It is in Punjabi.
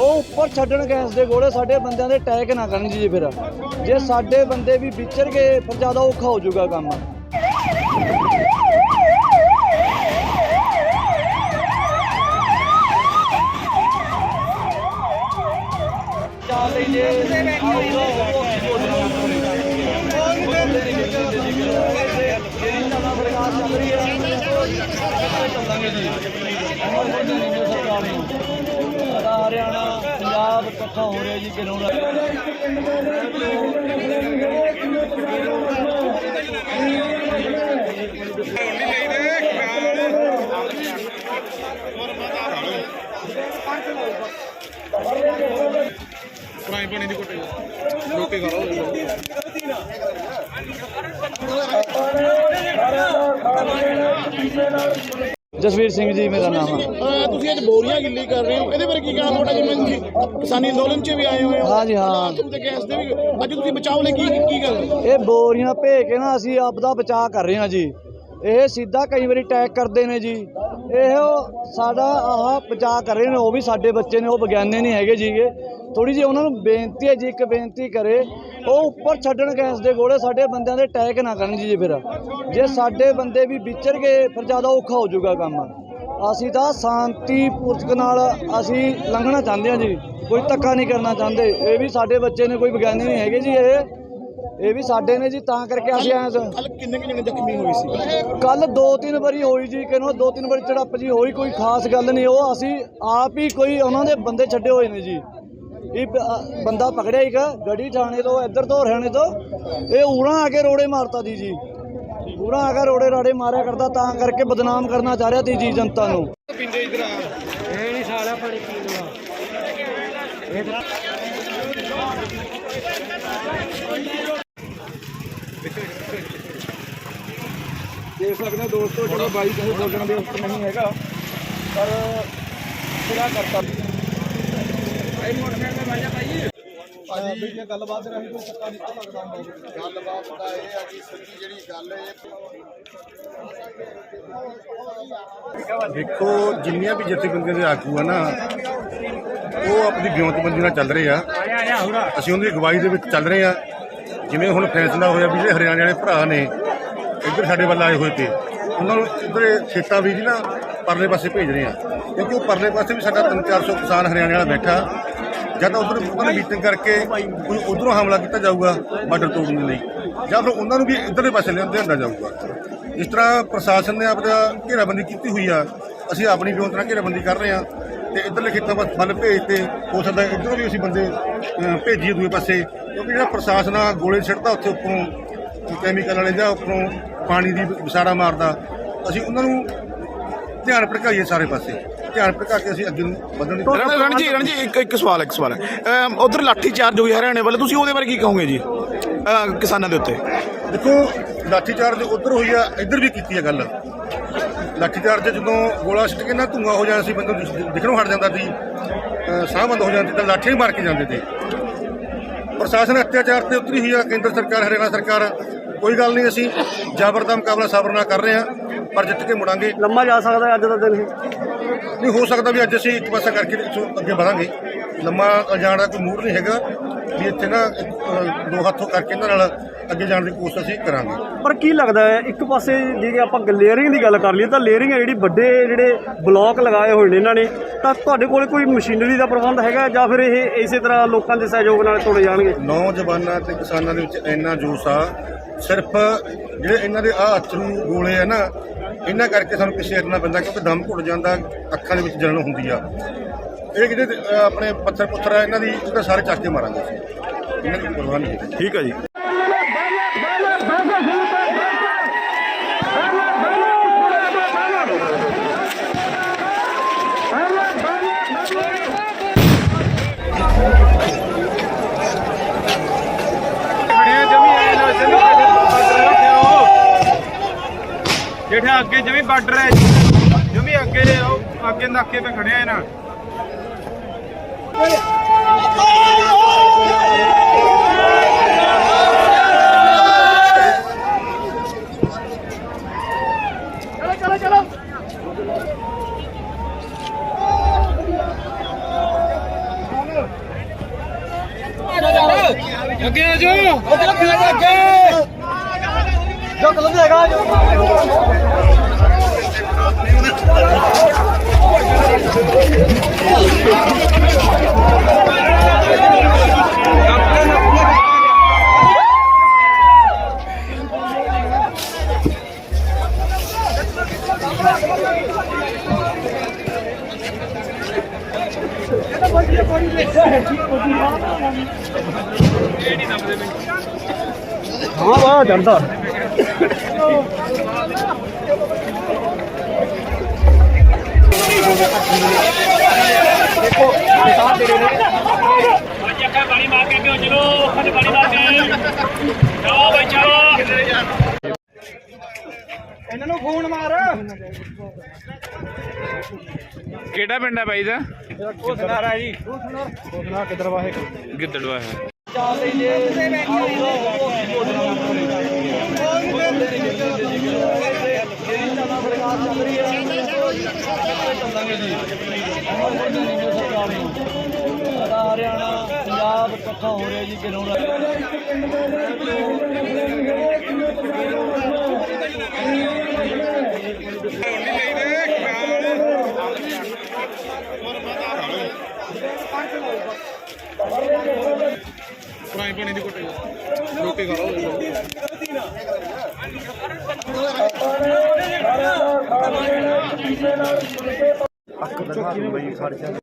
ਉਹ ਉੱਪਰ ਛੱਡਣ ਗੈਸ ਦੇ ਗੋਲੇ ਸਾਡੇ ਬੰਦਿਆਂ ਦੇ ਅਟੈਕ ਨਾ ਕਰਨ ਜੀ ਫਿਰ। ਜੇ ਸਾਡੇ ਬੰਦੇ ਵੀ ਵਿਚਰ ਗਏ, ਫਿਰ ਜ਼ਿਆਦਾ ਔਖਾ ਹੋ ਜਾਊਗਾ ਕੰਮ। ਇਕੱਠਾ ਹੋ ਰਿਹਾ ਜੀ ਕਿਨੋਂ ਪਾਣੀ ਦੀ ਕੋਟੇ ਰੋਟੀ ਖਾ ਲਓ। ਜਸਵੀਰ ਸਿੰਘ ਜੀ ਮੇਰਾ ਨਾਮ ਹੈ ਅਹ ਤੁਸੀਂ ਅੱਜ ਬੋਰੀਆਂ ਗਿੱਲੀ ਕਰ ਰਹੇ ਹੋ। ਇਹਦੇ ਬਾਰੇ ਕੀ ਕਹਿਣਾ ਤੁਹਾਡਾ ਜਿਵੇਂ ਤੁਸੀਂ ਕਿਸਾਨੀ ਅੰਦੋਲਨ 'ਚ ਵੀ ਆਏ ਹੋਏ ਹੋ। ਹਾਂ। ਜੀ, ਹਾਂ। ਤੁਹਾਨੂੰ ਤੇ ਗੈਸ ਦੇ ਵੀ। ਅੱਜ ਤੁਸੀਂ ਬਚਾਓ ਲਈ ਕੀ ਕੀ ਗੱਲ ਇਹ ਬੋਰੀਆਂ ਭੇ ਕੇ ਨਾ ਅਸੀਂ ਆਪ ਦਾ ਬਚਾਅ ਕਰ ਰਹੇ ਹਾਂ ਜੀ। ਇਹ ਸਿੱਧਾ ਕਈ ਵਾਰੀ ਅਟੈਕ ਕਰਦੇ ਨੇ ਜੀ। ਇਹ ਸਾਡਾ ਆਹ ਬਚਾਅ ਕਰ ਰਹੇ ਨੇ ਉਹ ਵੀ ਸਾਡੇ ਬੱਚੇ ਨੇ ਉਹ ਵਿਗਿਆਨੀ ਨਹੀਂ ਹੈਗੇ ਜੀਗੇ। ਥੋੜੀ ਜਿਹੀ ਉਹਨਾਂ ਨੂੰ ਬੇਨਤੀ ਹੈ ਜੀ ਇੱਕ ਬੇਨਤੀ ਕਰੇ ਉਹ ਉੱਪਰ ਛੱਡਣ ਗੈਸ ਦੇ ਗੋਲੇ ਸਾਡੇ ਬੰਦਿਆਂ ਦੇ ਅਟੈਕ ਨਾ ਕਰਨ ਜੀ ਫਿਰ। ਜੇ ਸਾਡੇ ਬੰਦੇ ਵੀ ਵਿਚਰ ਗਏ ਫਿਰ ਜ਼ਿਆਦਾ ਔਖਾ ਹੋ ਜਾਊਗਾ ਕੰਮ। ਅਸੀਂ ਤਾਂ ਸ਼ਾਂਤੀ ਪੂਰਵਕ ਨਾਲ ਅਸੀਂ ਲੰਘਣਾ ਚਾਹੁੰਦੇ ਹਾਂ ਜੀ। ਕੋਈ ਧੱਕਾ ਨਹੀਂ ਕਰਨਾ ਚਾਹੁੰਦੇ। ਇਹ ਵੀ ਸਾਡੇ ਬੱਚੇ ਨੇ ਕੋਈ ਵਿਗਿਆਨੀ ਨਹੀਂ ਹੈਗੇ ਜੀ ਇਹ। ਇਹ ਵੀ ਸਾਡੇ ਨੇ ਜੀ ਤਾਂ ਕਰਕੇ ਅਸੀਂ ਆਏ ਕੱਲ ਕਿੰਨੇ ਕਿੰਨੇ ਜ਼ਖਮੀ ਹੋਏ ਸੀ? ਕੱਲ ਦੋ ਤਿੰਨ ਵਾਰੀ ਹੋਈ ਜੀ ਕਿਨੋਂ ਦੋ ਤਿੰਨ ਵਾਰੀ ਝੜਪ ਜੀ ਹੋਈ ਕੋਈ ਖਾਸ ਗੱਲ ਨਹੀਂ। ਉਹ ਅਸੀਂ ਆਪ ਹੀ ਕੋਈ ਉਹਨਾਂ ਦੇ ਬੰਦੇ ਛੱਡੇ ਹੋਏ ਨੇ ਜੀ। ਇਹ ਬੰਦਾ ਪਕੜਿਆ ਇੱਕ ਗੜੀ ਥਾਣੇ ਤੋਂ ਇੱਧਰ ਤੋਂ ਹਰਿਆਣੇ ਤੋਂ। ਇਹ ਉਰਾਂ ਆ ਕੇ ਰੋੜੇ ਮਾਰਤਾ ਦੀ ਜੀ। ਉਰਾਂ ਆ ਕੇ ਰੋੜੇ ਰਾੜੇ ਮਾਰਿਆ ਕਰਦਾ ਤਾਂ ਕਰਕੇ ਬਦਨਾਮ ਕਰਨਾ ਚਾਹ ਰਿਹਾ ਤੀ ਜੀ ਜਨਤਾ ਨੂੰ। ਪਿੰਡੇ ਇਧਰ ਆ ਦੇਖ ਸਕਦੇ ਹੋ ਦੋਸਤੋ ਚਲੋ ਬਾਈ ਕਹੇ ਬੋਲਣ ਦੇ ਉੱਤੇ ਨਹੀਂ ਹੈਗਾ ਪਰ ਕਿਹੜਾ ਕਰਤਾ। ਭਾਜੀ ਗੱਲਬਾਤ ਰਹੀ ਕੋਈ ਸੱਤਾ ਨਹੀਂ ਲੱਗਦਾ ਗੱਲਬਾਤ ਦਾ ਇਹ ਆ ਕਿ ਸਿੱਧੀ ਜਿਹੜੀ ਗੱਲ ਹੈ ਦੇਖੋ, ਜਿੰਨੀਆਂ ਵੀ ਜਥੇਬੰਦੀਆਂ ਦੇ ਆਗੂ ਆ ਨਾ, ਉਹ ਆਪਣੀ ਵਿਉਂਤਬੰਦੀ ਨਾਲ ਚੱਲ ਰਹੇ ਆ। ਅਸੀਂ ਉਹਦੀ ਅਗਵਾਈ ਦੇ ਵਿੱਚ ਚੱਲ ਰਹੇ ਆ। ਜਿਵੇਂ ਹੁਣ ਫੈਸਲਾ ਹੋਇਆ ਵੀ ਜਿਹੜੇ ਹਰਿਆਣੇ ਵਾਲੇ ਭਰਾ ਨੇ, ਇੱਧਰ ਸਾਡੇ ਵੱਲ ਆਏ ਹੋਏ ਤੇ, ਉਹਨਾਂ ਨੂੰ ਇੱਧਰ ਖੇਤਾਂ ਵੀ ਜੀ ਨਾ ਪਰਲੇ ਪਾਸੇ ਭੇਜ ਰਹੇ ਆ। ਕਿਉਂਕਿ ਉਹ ਪਰਲੇ ਪਾਸੇ ਵੀ ਸਾਡਾ 3-400 ਕਿਸਾਨ ਹਰਿਆਣੇ ਵਾਲਾ ਬੈਠਾ। ਜਦ ਉਧਰ ਉਹਨਾਂ ਨੇ ਮੀਟਿੰਗ ਕਰਕੇ ਕੋਈ ਉਧਰੋਂ ਹਮਲਾ ਕੀਤਾ ਜਾਊਗਾ ਬਾਰਡਰ ਤੋੜਨ ਦੇ ਲਈ ਜਾਂ ਫਿਰ ਉਹਨਾਂ ਨੂੰ ਵੀ ਇੱਧਰਲੇ ਪਾਸੇ ਲਿਆਂਦਾ ਜਾਊਗਾ। ਇਸ ਤਰ੍ਹਾਂ ਪ੍ਰਸ਼ਾਸਨ ਨੇ ਆਪਣਾ ਘੇਰਾਬੰਦੀ ਕੀਤੀ ਹੋਈ ਆ। ਅਸੀਂ ਆਪਣੀ ਵਿਉਂਤ ਨਾਲ ਘੇਰਾਬੰਦੀ ਕਰ ਰਹੇ ਆ ਤੇ ਇੱਧਰਲੇ ਖੇਤਾਂ ਵੱਲ ਵੱਲ ਭੇਜ ਤੇ ਹੋ ਸਕਦਾ ਇੱਧਰੋਂ ਵੀ ਅਸੀਂ ਬੰਦੇ ਅਹ, ਭੇਜੀਏ ਦੂਏ ਪਾਸੇ। ਕਿਉਂਕਿ ਜਿਹੜਾ ਪ੍ਰਸ਼ਾਸਨ ਆ ਗੋਲੇ ਛੱਡਦਾ ਉੱਥੇ ਉੱਪਰੋਂ ਕੈਮੀਕਲ ਵਾਲੇ ਜਾਂ ਉੱਪਰੋਂ ਪਾਣੀ ਦੀ ਵਿਸਾਰਾ ਮਾਰਦਾ। ਅਸੀਂ ਉਹਨਾਂ ਨੂੰ ਧਿਆਨ ਭਟਕਾਈਏ ਸਾਰੇ ਪਾਸੇ। ਧਿਆਨ ਭਟਕਾ ਕੇ ਅਸੀਂ ਅੱਗੇ ਨੂੰ ਵਧਣ ਦੀ ਰਣ ਰਣ ਜੀ ਰਣ ਜੀ ਇੱਕ ਇੱਕ ਸਵਾਲ ਇੱਕ ਸਵਾਲ। ਉਧਰ ਲਾਠੀ ਚਾਰਜ ਹੋਈ ਹਰਿਆਣੇ ਵੱਲ। ਤੁਸੀਂ ਉਹਦੇ ਬਾਰੇ ਕੀ ਕਹੋਗੇ ਜੀ? ਕਿਸਾਨਾਂ ਦੇ ਉੱਤੇ। ਦੇਖੋ ਲਾਠੀਚਾਰਜ ਉਧਰ ਹੋਈ ਆ ਇੱਧਰ ਵੀ ਕੀਤੀ ਆ ਗੱਲ। ਲਾਠੀਚਾਰਜ ਜਦੋਂ ਗੋਲਾ ਸਿੱਟ ਕੇ ਨਾ ਧੂੰਆਂ ਹੋ ਜਾਂਦਾ ਸੀ ਬੰਦੇ ਦਿਖਣੋਂ ਹਟ ਜਾਂਦਾ ਸੀ ਸਾਹ ਬੰਦ ਹੋ ਜਾਂਦੀ ਤਾਂ ਲਾਠੀਆਂ ਮਾਰ ਕੇ ਜਾਂਦੇ ਤੇ ਪ੍ਰਸ਼ਾਸਨ ਅਤਿਆਚਾਰ ਤੇ ਉਤਰੀ ਹੋਈ ਆ ਕੇਂਦਰ ਸਰਕਾਰ ਹਰਿਆਣਾ ਸਰਕਾਰ ਕੋਈ ਗੱਲ ਨਹੀਂ ਅਸੀਂ ਜ਼ਬਰ ਦਾ ਮੁਕਾਬਲਾ ਸਬਰ ਨਾਲ ਕਰ ਰਹੇ ਆ ਪਰ ਜਿੱਤ ਕੇ ਮੁੜਾਂਗੇ। ਲੰਮਾ ਜਾ ਸਕਦਾ ਅੱਜ ਦਾ ਦਿਨ ਇਹ? ਨਹੀਂ ਹੋ ਸਕਦਾ ਵੀ ਅੱਜ ਅਸੀਂ ਇੱਕ ਪਾਸਾ ਕਰਕੇ ਅੱਗੇ ਵਧਾਂਗੇ। ਲੰਮਾ ਜਾਣ ਦਾ ਕੋਈ ਮੂਡ ਨਹੀਂ ਹੈਗਾ। ਵੀ ਇੱਥੇ ਨਾ ਅਹ, ਦੋ ਹੱਥੋਂ ਕਰਕੇ ਇਹਨਾਂ ਨਾਲ ਅੱਗੇ ਜਾਣ ਦੀ ਕੋਸ਼ਿਸ਼ ਅਸੀਂ ਕਰਾਂਗੇ। ਪਰ ਕੀ ਲੱਗਦਾ ਹੈ ਇੱਕ ਪਾਸੇ ਜੇ ਆਪਾਂ ਲੇਅਰਿੰਗ ਦੀ ਗੱਲ ਕਰ ਲਈਏ ਤਾਂ ਲੇਅਰਿੰਗ ਹੈ ਜਿਹੜੀ ਵੱਡੇ ਜਿਹੜੇ ਬਲੌਕ ਲਗਾਏ ਹੋਏ ਨੇ ਇਹਨਾਂ ਨੇ ਤਾਂ ਤੁਹਾਡੇ ਕੋਲ ਕੋਈ ਮਸ਼ੀਨਰੀ ਦਾ ਪ੍ਰਬੰਧ ਹੈਗਾ ਜਾਂ ਫਿਰ ਇਹ ਇਸੇ ਤਰ੍ਹਾਂ ਲੋਕਾਂ ਦੇ ਸਹਿਯੋਗ ਨਾਲ ਤੋੜੇ ਜਾਣਗੇ? ਨੌਜਵਾਨਾਂ ਤੇ ਕਿਸਾਨਾਂ ਦੇ ਵਿੱਚ ਇੰਨਾ ਜੋਸ਼ ਆ ਸਿਰਫ ਜਿਹੜੇ ਇਹਨਾਂ ਦੇ ਆ ਅਥਰੂ ਗੋਲੇ ਆ ਨਾ ਇਹਨਾਂ ਕਰਕੇ ਸਾਨੂੰ ਪਿੱਛੇ ਹਟਣਾ ਪੈਂਦਾ ਕਿਉਂਕਿ ਦਮ ਘੁੱਟ ਜਾਂਦਾ ਅੱਖਾਂ ਦੇ ਵਿੱਚ ਜਲਨ ਹੁੰਦੀ ਆ। ਇਹ ਕਿਤੇ ਆਪਣੇ ਪੱਥਰ ਪੁੱਥਰ ਆ ਇਹਨਾਂ ਦੀ ਉਹਦਾ ਸਾਰੇ ਚੱਕ ਕੇ ਮਾਰਾਂਗੇ ਅਸੀਂ। ਇਹਨਾਂ ਦੀ ਪਰਵਾਹ ਨਹੀਂ ਠੀਕ ਹੈ ਜੀ। ਜਿਹੜਾ ਅੱਗੇ ਜਮੀ ਬਾਰਡਰ ਹੈ ਜਮੀ ਅੱਗੇ ਉਹ ਅੱਗੇ ਨਾਕੇ ਤੇ ਖੜਿਆ ਹੈ ਨਾ ਅੱਗੇ ਆ ਜਾਓ ਅੱਗੇ ਅੱਗੇ ਜੋ ਕਲਮ ਹੈਗਾ ਹਾਂ ਵਾਹ ਕਿਹੜਾ ਪਿੰਡ ਹੈ ਬਾਈ ਦਾ? ਕੋਸਨਾਰਾ ਜੀ। ਕੋਸਨਾ ਕਿੱਧਰ ਵਾਹੇ ਗਿੱਦੜਵਾ ਹੈ ਸਰਕਾਰ ਸਾਡਾ ਹਰਿਆਣਾ ਪੰਜਾਬ ਇਕੱਠਾ ਹੋ ਰਿਹਾ ਜੀ ਕਿਨੋਂ ਪੁਰਾਣੀ ਪਾਣੀ ਦੀ ਘੁੱਟ ਰੋਟੀ ਖਾ ਲਓ 那他天没有他的？